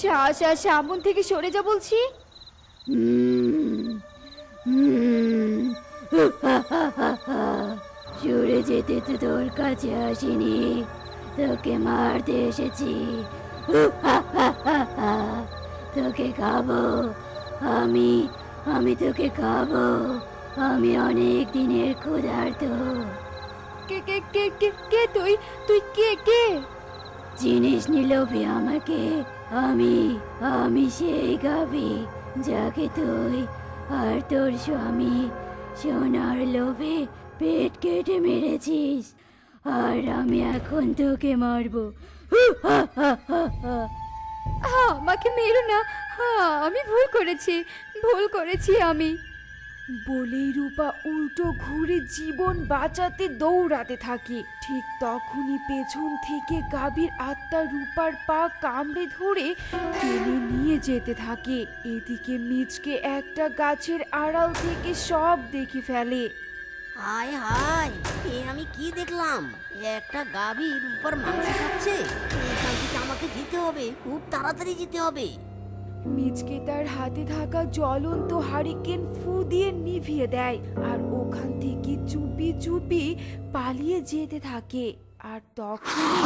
সা সা সামন থেকে সরে যা বলছি। সরে যেতে তো তোর কাছে আসিনি তোকে মারতে এসেছি। তোকে খাব আমি আমি তোকে খাব আমি অনেক দিনের ক্ষুধার্ত। কে কে কে কে কে তুই? তুই কে কে? জিনিস নিলবি আমাকে আমি আমি সেই গাবি যাকে তুই আর তোর স্বামী সোনার লোভে পেট কেটে মেরেছিস। আর আমি এখন তোকে মারবো। আমাকে মেরো না। হ্যাঁ আমি ভুল করেছি। ভুল করেছি আমি। বলেই রূপা উল্টো ঘুরে জীবন বাঁচাতে দৌড়াতে থাকে। ঠিক তখনই পেছন থেকে গাভীর আত্মা রূপার পা কামড়ে ধরে টেনে নিয়ে যেতে থাকে। এদিকে মিচকে একটা গাছের আড়াল থেকে সব দেখে ফেলে। হায় হায়, এ আমি কি দেখলাম? একটা গাভীর উপর মাংস খাচ্ছে। এখান থেকে আমাকে যেতে হবে, খুব তাড়াতাড়ি যেতে হবে। মিচকে তার হাতে থাকা জ্বলন্ত হারিকেন ফু দিয়ে নিভিয়ে দেয় আর ওখান থেকে চুপি চুপি পালিয়ে যেতে থাকে। আর তখনই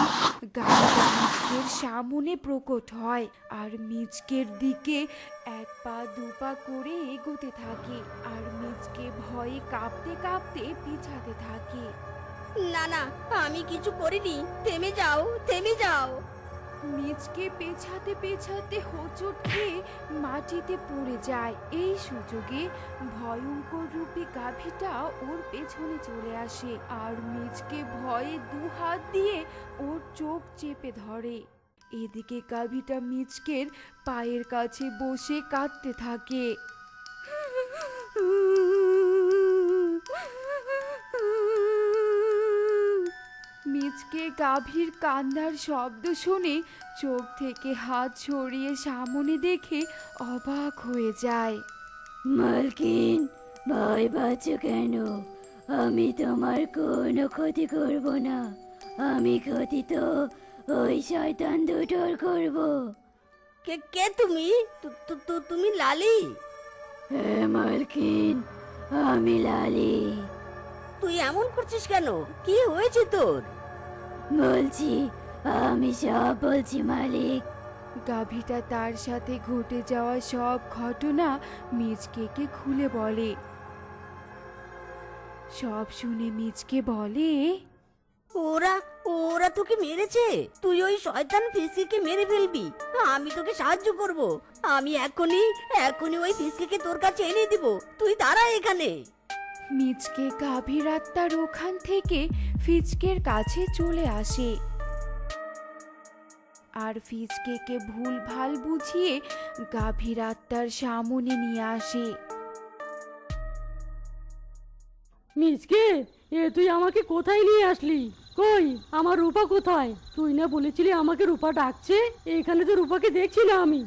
মিচকের সামনে প্রকট হয় আর মিচকের দিকে এক পা দু পা করে এগোতে থাকে আর মিচকে ভয়ে কাঁপতে কাঁপতে পিছাতে থাকে। না না, আমি কিছু করিনি। থেমে যাও থেমে যাও। মিচকে পেছাতে পেছাতে হোঁচট খেয়ে মাটিতে পড়ে যায়। এই সুযোগে ভয়ঙ্কর রূপী গাভীটা ওর পেছনে চলে আসে আর মেজকে ভয়ে দু হাত দিয়ে ওর চোখ চেপে ধরে। এদিকে গাভীটা মিচকের পায়ের কাছে বসে কাঁদতে থাকে। মিচকে গাভীর কান্নার শব্দ শুনে চোখ থেকে হাত ছড়িয়ে সামনে দেখে অবাক হয়ে যায়। মালকিন ভয় পাচ্ছ কেন? আমি তোমার কোনো ক্ষতি করব না। আমি ক্ষতি তো ওই শয়তান দুটোর করব। কে কে তুমি? তুমি লালি? হ্যাঁ মালকিন আমি লালি। তুই এমন করছিস কেন? কি হয়েছে তোর? বলছি আমি সব বলছি মালিক। গাভীটা তার সাথে ঘটে যাওয়া সব ঘটনা মিচকেকে খুলে বলে। সব শুনে মিজকে বলে ওরা ওরা তোকে মেরেছে? তুই ওই শয়তান ফিসকে মেরে ফেলবি। আমি তোকে সাহায্য করব। আমি এখনই এখনই ওই ফিসকে তোর কাছে এনে দিব। তুই দাঁড়া এখানে। মিচকে গাভীর আত্মার ওখান থেকে ফিচকের কাছে চলে আসে। আর ফিচকেকে ভুল ভালো বুঝিয়ে গাভীর আত্মার সামনে নিয়ে আসে। মিসকে এ তুই আমাকে কোথায় নিয়ে আসলি? কই, আমার রূপা কোথায়? তুই না বলেছিলি আমাকে রূপা ডাকছে? এখানে তো রূপাকে দেখছি না আমি।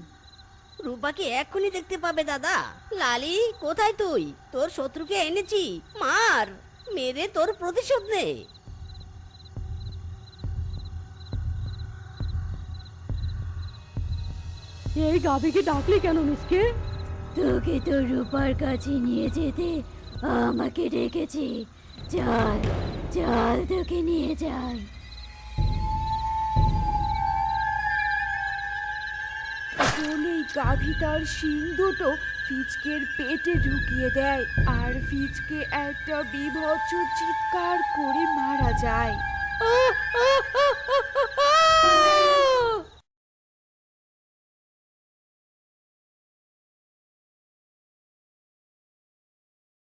রূপাকে এক্ষুনি দেখতে পাবে দাদা। লালি কোথায় তুই? তোর শত্রুকে এনেছি। মার! মেরে তোর প্রতিশোধ নে। এই গাভীকে ডাকলি কেন মিসকে? তোকে তো রূপার কাছে নিয়ে যেতে আমাকে ডেকেছি। চল চল তোকে নিয়ে যাই। বলেই গাভী তার শিং দুটো ফিচকের পেটে ঢুকিয়ে দেয় আর ফিচকে একটা বিভৎস চিৎকার করে মারা যায়। আহ, আহ,